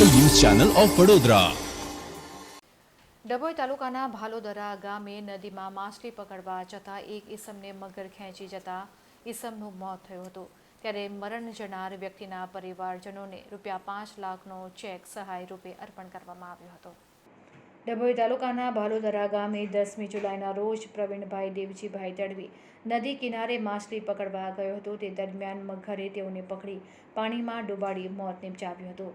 Channel of Vadodara. Dabhoi તાલુકાના ભાલોદરા ગામે નદીમાં માછલી પકડવા જતા એક ઈસમને મગર ખેંચી જતા ઈસમનું મોત થયું હતું. ત્યારે મરણ જનાર વ્યક્તિના પરિવારજનોને રૂપિયા પાંચ લાખનો ચેક સહાય રૂપે અર્પણ કરવામાં આવ્યો હતો. ડભોઈ તાલુકાના ભાલોદરા ગામે દસમી જુલાઈના રોજ પ્રવીણભાઈ દેવજીભાઈ તડવી નદી કિનારે માછલી પકડવા ગયો હતો. તે દરમિયાન મગરે તેઓને પકડી પાણીમાં ડૂબાડી મોત નિપજાવ્યું હતું.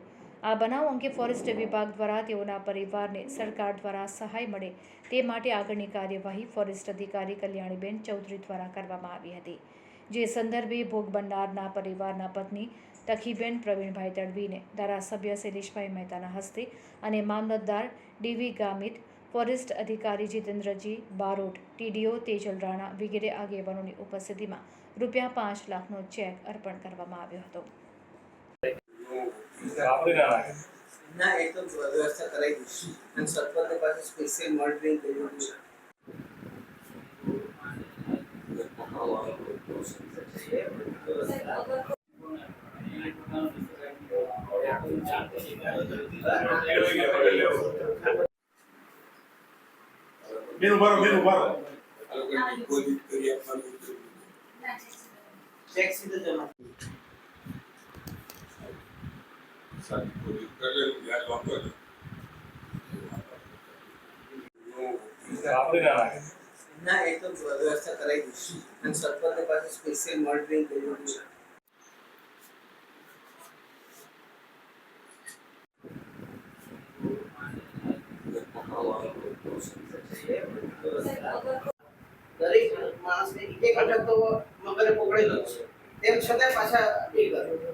આ બનાવ અંગે ફોરેસ્ટ વિભાગ દ્વારા તેઓના પરિવારને સરકાર દ્વારા સહાય મળે તે માટે આગળની કાર્યવાહી ફોરેસ્ટ અધિકારી કલ્યાણીબેન ચૌધરી દ્વારા કરવામાં આવી હતી. જે સંદર્ભે ભોગ બનનારના પરિવારના પત્ની તખીબેન પ્રવીણભાઈ તડવીને ધારાસભ્ય શૈલેષભાઈ મહેતાના હસ્તે અને મામલતદાર ડીવી ગામિત, ફોરેસ્ટ અધિકારી જીતેન્દ્રજી બારોટ, ટીડીઓ તેજલ રાણા વગેરે આગેવાનોની ઉપસ્થિતિમાં રૂપિયા પાંચ લાખનો ચેક અર્પણ કરવામાં આવ્યો હતો. ના એ તો વ્યવસ્થા કરાવી દઈશું. અને સરપંચને પાસે સ્પેશિયલ મોનિટરિંગ કર્યું છે. ટેક્સી તો. રહો બેન ઊભા રહો ચેક સીધો જમા ના વ્યવસ્થા કરાવી દઈશું. અને સરપંચને પાસે સ્પેશિયલ મોનિટરિંગ દરેક માણસને એક એક અટક તો મગરે પકડેલો છે. તેમ છતાં પાછા એ કરે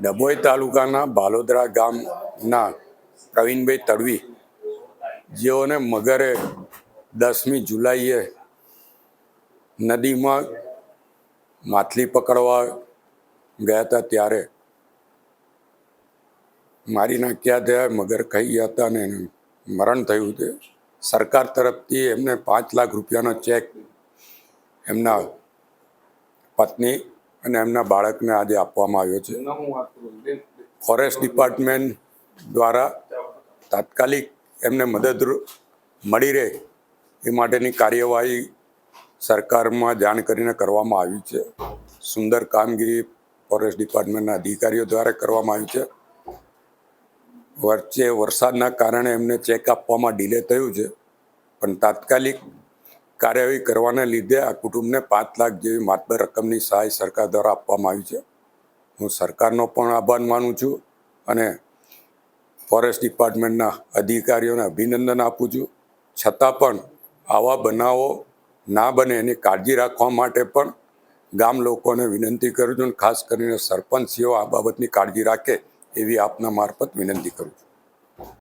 ડભોઈ તાલુકાના બાલોદરા ગામના પ્રવીણભાઈ તડવી, જેઓને મગરે દસમી જુલાઈએ નદીમાં માછલી પકડવા ગયા હતા ત્યારે. મારી નાખ્યા થયા, મગર ખાઈ ગયા હતા અને મરણ થયું હતું. સરકાર તરફથી એમને પાંચ લાખ રૂપિયાનો ચેક એમના પત્ની અને એમના બાળકને આજે આપવામાં આવ્યો છે. ફોરેસ્ટ ડિપાર્ટમેન્ટ દ્વારા તાત્કાલિક એમને મદદરૂપ મળી રહે એ માટેની કાર્યવાહી સરકારમાં જાણ કરીને કરવામાં આવી છે. સુંદર કામગીરી ફોરેસ્ટ ડિપાર્ટમેન્ટના અધિકારીઓ દ્વારા કરવામાં આવી છે. વચ્ચે વરસાદના કારણે એમને ચેક આપવામાં ડિલે થયું છે. પણ તાત્કાલિક કાર્યવાહી કરવાને લીધે આ કુટુંબને પાંચ લાખ જેવી માતબર રકમની સહાય સરકાર દ્વારા આપવામાં આવી છે. હું સરકારનો પણ આભાર માનું છું અને ફોરેસ્ટ ડિપાર્ટમેન્ટના અધિકારીઓને અભિનંદન આપું છું. છતાં પણ આવા બનાવો ના બને એની કાળજી રાખવા માટે પણ ગામ લોકોને વિનંતી કરું છું અને ખાસ કરીને સરપંચીઓ આ બાબતની કાળજી રાખે એવી આપના મારફત વિનંતી કરું છું.